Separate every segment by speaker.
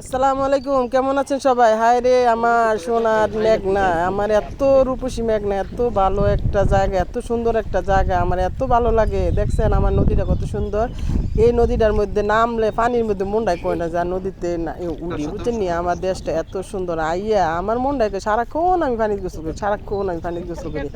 Speaker 1: আসসালামু আলাইকুম কেমন আছেন সবাই? হায় রে আমার সোনার মেঘনা আমার এত রূপসী মেঘনা এত ভালো একটা জায়গা এত সুন্দর একটা জায়গা আমার এত ভালো লাগে। দেখছেন আমার নদীটা কত সুন্দর। এই নদীটার মধ্যে নামলে পানির মধ্যে মনটাই কয় না যা নদীতে উড়ি বুঝছেন নি আমার দেশটা এত সুন্দর। আইয়া আমার মনটাকে সারাক্ষণ আমি পানি গোসল করি সারাক্ষণ আমি পানি গোসল করি।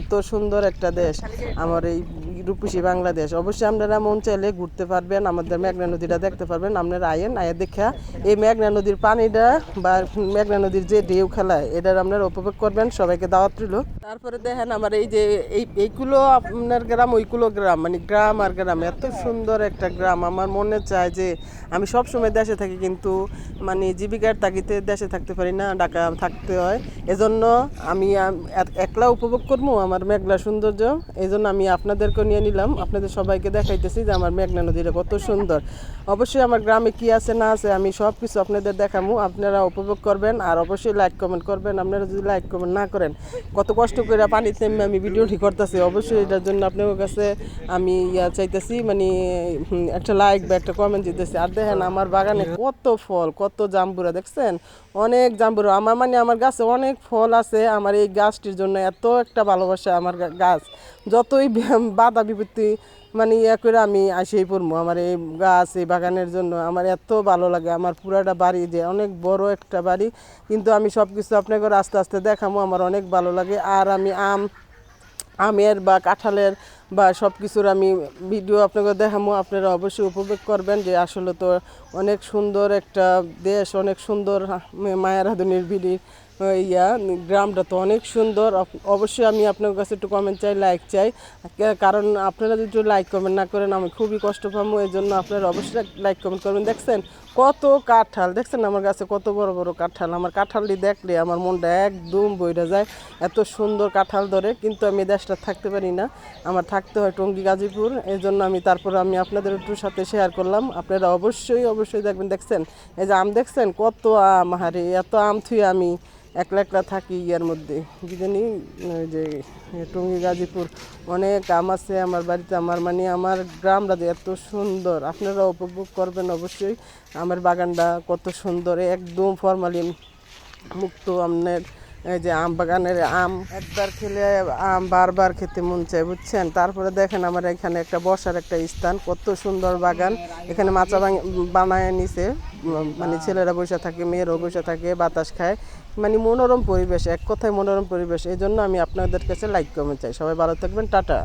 Speaker 1: এত সুন্দর একটা দেশ আমার এই রূপসী বাংলাদেশ। অবশ্যই আপনারা মন চাইলে ঘুরতে পারবেন, আমাদের মেঘনা নদীটা দেখতে পারবেন, আপনারা আয়েন, আয়া দেখা। এই মেঘনা নদীর পানিটা বা মেঘনা নদীর যে ঢেউ খেলা এটার আপনারা উপভোগ করবেন, সবাইকে দাওয়াত রইল। তারপরে দেখেন আমার এই যে এই এইগুলো আপনার গ্রাম, ওইগুলো গ্রাম মানে গ্রাম আর গ্রাম, এত সুন্দর একটা গ্রাম। আমার মনে চায় যে আমি সব সময় দেশে থাকি, কিন্তু মানে জীবিকার তাগিতে দেশে থাকতে পারি না, ঢাকা থাকতে হয়। এজন্য আমি এক- একলা উপভোগ করব আমার মেঘলা সৌন্দর্য। এই জন্য আমি আপনাদেরকে নিয়ে নিলাম। আপনাদের সবাইকে দেখাইতেছি যে আমার মেঘনা নদীটা কত সুন্দর। অবশ্যই আমার গ্রামে কি আছে, না আছে, আমি সব কিছু আপনাদের দেখাবো আপনারা উপভোগ করবেন আর অবশ্যই লাইক কমেন্ট করবেন। আপনারা যদি লাইক কমেন্ট না করেন, কত কষ্ট করে পানিতে আমি ভিডিওটি করতেছি। অবশ্যই এটার জন্য আপনার কাছে আমি, ইয়া, চাইতেছি মানে একটা লাইক বা একটা কমেন্ট দিতেছি। আর দেখেন আমার বাগানে কত ফল, কত জাম্বুরা, দেখছেন? অনেক জাম্বুরা। আমার মানে আমার গাছে অনেক ফল আছে। আমার এই গাছটির জন্য এত একটা ভালোবাসা আমার গাছ। যতই বাধা বিপত্তি মানে ইয়া করে আমি আসেই পড়ব আমার এই গাছ, এই বাগানের জন্য আমার এত ভালো লাগে। আমার পুরাটা বাড়ি যে অনেক বড় একটা বাড়ি, কিন্তু আমি সব কিছু আপনাকে আস্তে আস্তে দেখামো, আমার অনেক ভালো লাগে। আর আমি আম, আমের বা কাঁঠালের বা সব কিছুর আমি ভিডিও আপনাকে দেখামো, আপনারা অবশ্যই উপভোগ করবেন যে আসলে তো অনেক সুন্দর একটা দেশ, অনেক সুন্দর মায়ের হাদুনির বিড়ি ইয়া, গ্রামটা তো অনেক সুন্দর। অবশ্যই আমি আপনার কাছে একটু কমেন্ট চাই লাইক চাই। কারণ আপনারা যদি একটু লাইক কমেন্ট না করেন, আমি খুবই কষ্ট পাবো এই জন্য আপনারা অবশ্যই লাইক কমেন্ট করবেন। দেখছেন, কত কাঁঠাল, দেখছেন আমার কাছে কত বড় বড় কাঁঠাল। আমার কাঁঠালটি দেখলে আমার মনটা একদম বইরা যায়। এত সুন্দর কাঁঠাল ধরে, কিন্তু আমি দেশটা থাকতে পারি না। আমার থাকতে হয় টঙ্গী, গাজীপুর। এই জন্য আমি তারপর আমি আপনাদের একটু সাথে শেয়ার করলাম। আপনারা অবশ্যই অবশ্যই দেখবেন। দেখছেন, এই যে আম দেখছেন, কত আম, হারে, এত আম থুই আমি একলা একলা থাকি ইয়ার মধ্যে। জানি যে, টঙ্গী, গাজীপুর, অনেক আম আছে আমার বাড়িতে। আমার মানে আমার গ্রামটা যে এত সুন্দর আপনারা উপভোগ করবেন অবশ্যই। আমার বাগানটা কত সুন্দর, একদম ফরমালিন মুক্ত আপনার এই যে আম বাগানের আম একবার খেলে আম বারবার খেতে মন চায়, বুঝছেন? তারপরে দেখেন আমার এখানে একটা বসার একটা স্থান, কত সুন্দর বাগান। এখানে মাচা বানায় নিছে মানে ছেলেরা বসে থাকে, মেয়েরাও বসে থাকে, বাতাস খায়। মানে মনোরম পরিবেশ, এক কথায় মনোরম পরিবেশ। এই জন্য আমি আপনাদের কাছে লাইক কমেন্ট চাই। সবাই ভালো থাকবেন, টাটা।